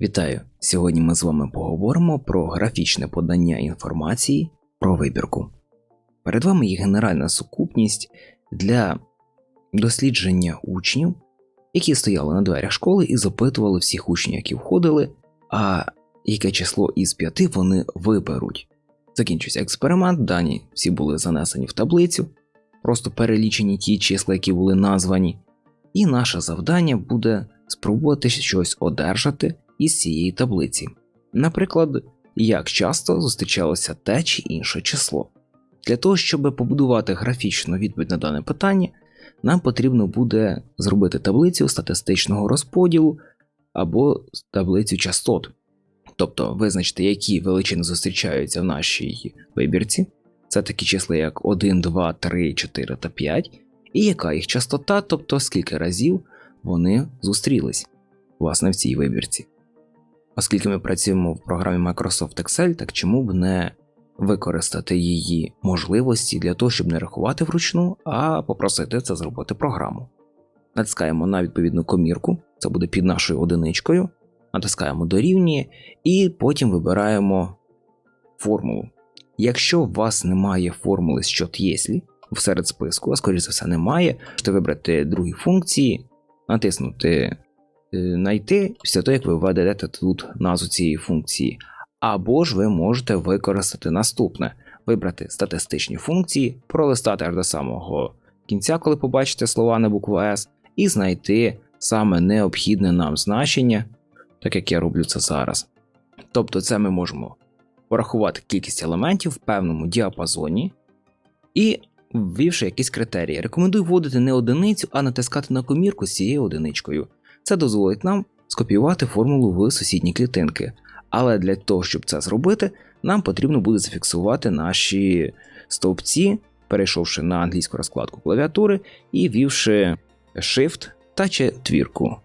Вітаю! Сьогодні ми з вами поговоримо про графічне подання інформації про вибірку. Перед вами є генеральна сукупність для дослідження учнів, які стояли на дверях школи і запитували всіх учнів, які входили, а яке число із п'яти вони виберуть. Закінчився експеримент, дані всі були занесені в таблицю, просто перелічені ті числа, які були названі, і наше завдання буде спробувати щось одержати із цієї таблиці. Наприклад, як часто зустрічалося те чи інше число. Для того, щоб побудувати графічну відповідь на дане питання, нам потрібно буде зробити таблицю статистичного розподілу або таблицю частот, тобто визначити, які величини зустрічаються в нашій вибірці. Це такі числа, як 1, 2, 3, 4 та 5, і яка їх частота, тобто скільки разів вони зустрілись власне в цій вибірці. Оскільки ми працюємо в програмі Microsoft Excel, так чому б не використати її можливості для того, щоб не рахувати вручну, а попросити це зробити програму. Натискаємо на відповідну комірку, це буде під нашою одиничкою, натискаємо дорівнює і потім вибираємо формулу. Якщо у вас немає формули «Счет єслі» всеред списку, а скоріше за все немає, можете вибрати другі функції, натиснути знайти після того, як ви введете тут назву цієї функції. Або ж ви можете використати наступне: вибрати статистичні функції, пролистати аж до самого кінця, коли побачите слова на букву S, і знайти саме необхідне нам значення, так як я роблю це зараз. Тобто, це ми можемо порахувати кількість елементів в певному діапазоні і ввівши якісь критерії. Рекомендую вводити не одиницю, а натискати на комірку з цією одиничкою. Це дозволить нам скопіювати формулу в сусідні клітинки. Але для того, щоб це зробити, нам потрібно буде зафіксувати наші стовпці, перейшовши на англійську розкладку клавіатури і ввівши Shift та четвірку.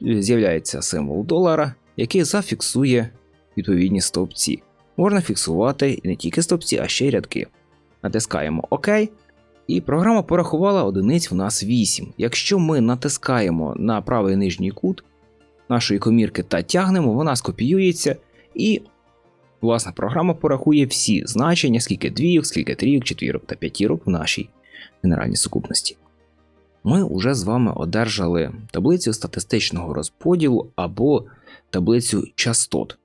З'являється символ долара, який зафіксує відповідні стовпці. Можна фіксувати не тільки стовпці, а ще й рядки. Натискаємо ОК. І програма порахувала одиниць в нас 8. Якщо ми натискаємо на правий нижній кут нашої комірки та тягнемо, вона скопіюється, і, власне, програма порахує всі значення, скільки двійок, скільки трійок, четвірок та п'ятірок в нашій генеральній сукупності. Ми вже з вами одержали таблицю статистичного розподілу або таблицю частот,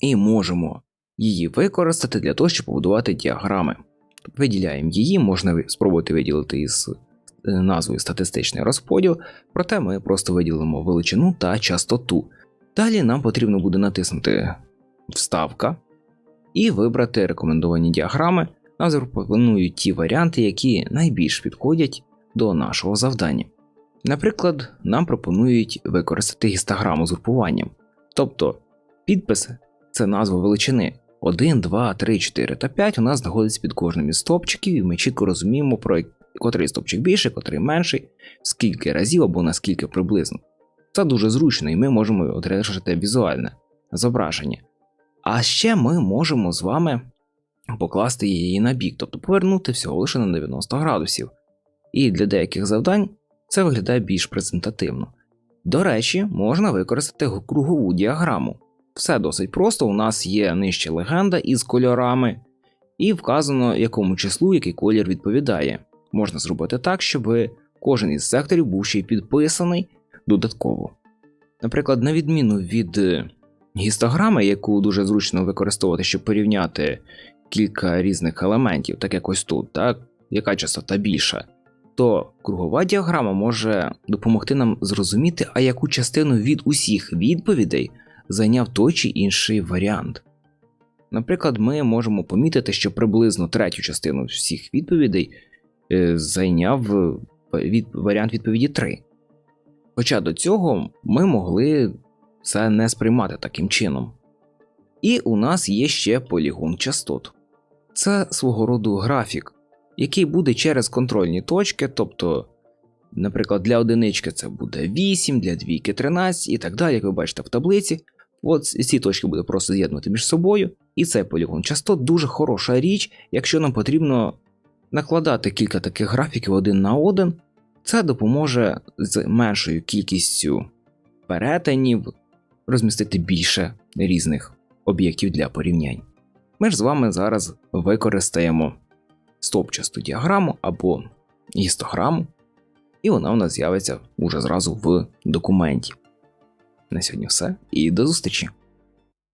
і можемо її використати для того, щоб побудувати діаграми. Виділяємо її, можна спробувати виділити із е, назвою статистичний розподіл, проте ми просто виділимо величину та частоту. Далі нам потрібно буде натиснути Вставка і вибрати рекомендовані діаграми. Нам запропонують ті варіанти, які найбільш підходять до нашого завдання. Наприклад, нам пропонують використати гістограму з групуванням, тобто підпис це назва величини. 1, 2, 3, 4 та 5 у нас знаходиться під кожним із стопчиків, і ми чітко розуміємо, про котрий стопчик більший, котрий менший, скільки разів або наскільки приблизно. Це дуже зручно, і ми можемо одержати візуальне зображення. А ще ми можемо з вами покласти її на бік, тобто повернути всього лише на 90 градусів. І для деяких завдань це виглядає більш презентативно. До речі, можна використати кругову діаграму. Все досить просто. У нас є нижче легенда із кольорами, і вказано, якому числу який колір відповідає. Можна зробити так, щоб кожен із секторів був ще й підписаний додатково. Наприклад, на відміну від гістограми, яку дуже зручно використовувати, щоб порівняти кілька різних елементів, так як ось тут, так, яка частота більша, то кругова діаграма може допомогти нам зрозуміти, а яку частину від усіх відповідей зайняв той чи інший варіант. Наприклад, ми можемо помітити, що приблизно третю частину всіх відповідей е, зайняв від, варіант відповіді 3. Хоча до цього ми могли це не сприймати таким чином. І у нас є ще полігон частот. Це свого роду графік, який буде через контрольні точки, тобто, наприклад, для одинички це буде 8, для двійки 13 і так далі, як ви бачите в таблиці. От ці точки буде просто з'єднувати між собою, і цей полігон частот дуже хороша річ, якщо нам потрібно накладати кілька таких графіків один на один, це допоможе з меншою кількістю перетинів розмістити більше різних об'єктів для порівнянь. Ми ж з вами зараз використаємо стовпчасту діаграму або гістограму, і вона у нас з'явиться уже зразу в документі. На сьогодні все і до зустрічі!